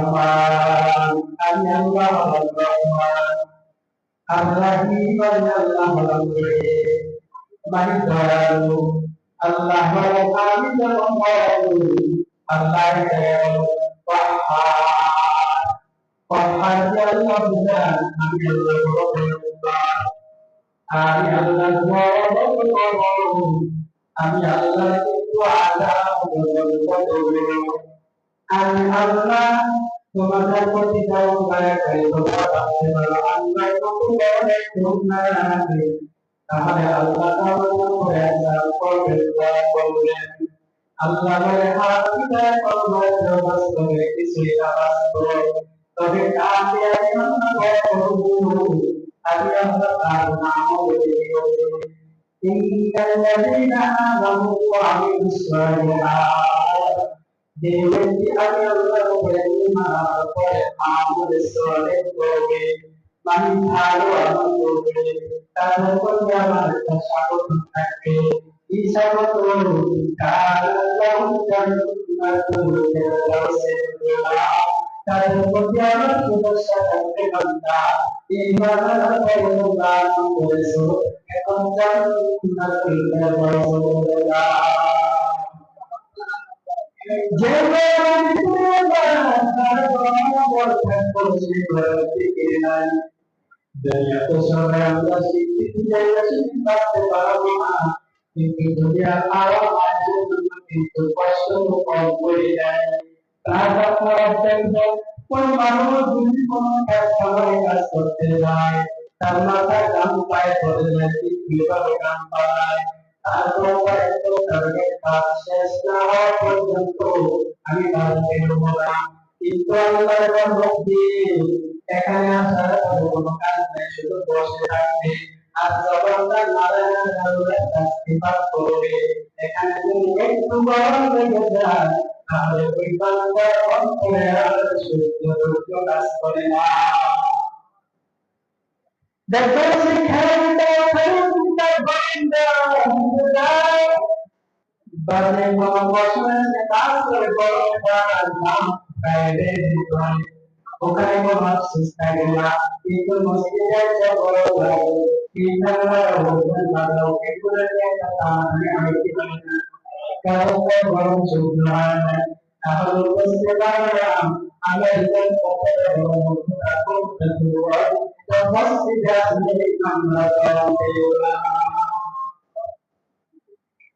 রহমান আমি আল্লাহ হলাম রহমান আর রাহিম আমি আল্লাহ হলাম রহিম মানে দয়ালু আল্লাহ হলো আমি যেমন দয়ালু আল্লাহ যেমন পাহাড় পাহাড় যে আল্লাহ বুঝান আমি আল্লাহ বড় দয়ালুবান আমি আল্লাহ বড় বড় আমি আল্লাহ কিন্তু আজাব আমি আল্লাহ তোমাদের প্রতি যেমন দয়া করি তোমরা ভাবতে পারো আল্লাহ কত বড় এক করুণা তাহলে আল্লাহ তাআলা করে একবার করবেন দয়া করবেন আল্লাহ বলে হাতি দয়া করবে বাস্তবে কিছুই না বাস্তব তবে কাকে আমি আল্লাহ দয়া করবো আমি আল্লাহ তার নাম বলে দিব إن الذين آمنوا وعملوا الصالحات করে আমল সলেহ মানে ভালো আমল করবে তাদের প্রতি আমার একটা স্বাগত থাকবে এই স্বাগত থাকবে বান্দা কিন্তু দুনিয়ার আরও মানুষের জন্য কিন্তু কষ্ট কম করে দেয় তারপর করার জন্য কোন মানুষ যদি কোনো কাজ খাবারে কাজ করতে যায় তার মাথায় কাম পায় ধরে যায় কীভাবে কাম পায় তারপর একটু টার্গেট কাজ শেষ না হওয়া পর্যন্ত আমি কাজ বেরোবো না কিন্তু আল্লাহর ভক্তি এখানে আসার পরে কোনো কাজ নেই শুধু বসে থাকবে আর যখন তার নারায়ণ আল্লাহর পাঠ করবে এখানে তুমি একটু গরম লেগে যায় তাহলে ওই বান্দার অন্তরে আর সূর্য কাজ করে না দেখো সেখানটা খানটা বান্দা বাজে কোনো বসনে কাজ করে বড় নাম বাইরে দিতে ওখানে কোনো আফসোস থাকে না কিন্তু মসজিদে একটা বড় লাগে তিনটা হোটেল বানাও এগুলো নিয়ে কথা আমি কি বলি না কারণ বরং চোখ না তাহলে বুঝতে পারলাম আমি একজন পথে বড় মুখ্য থাকব মসজিদে আসলে আমরা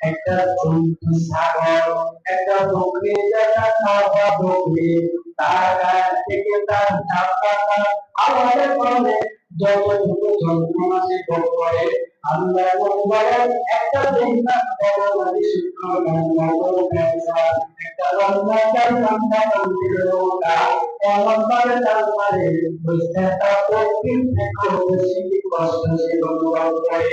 একটা একটা বকরি যেটা খাওয়া বকরি তার গায়ে থেকে তার ধাপ্পাটা আমাদের মনে যত যতটুকু যন্ত্রণা সে ভোগ করে। আমরা বলে একটা দিন না বড় নদী শুক্র বড় ব্যবসা একটা রমজান রমজান রমজান এমন ভাবে তার মানে বুঝতে তা প্রকৃতি থেকে বেশি কষ্ট সে অনুভব করে।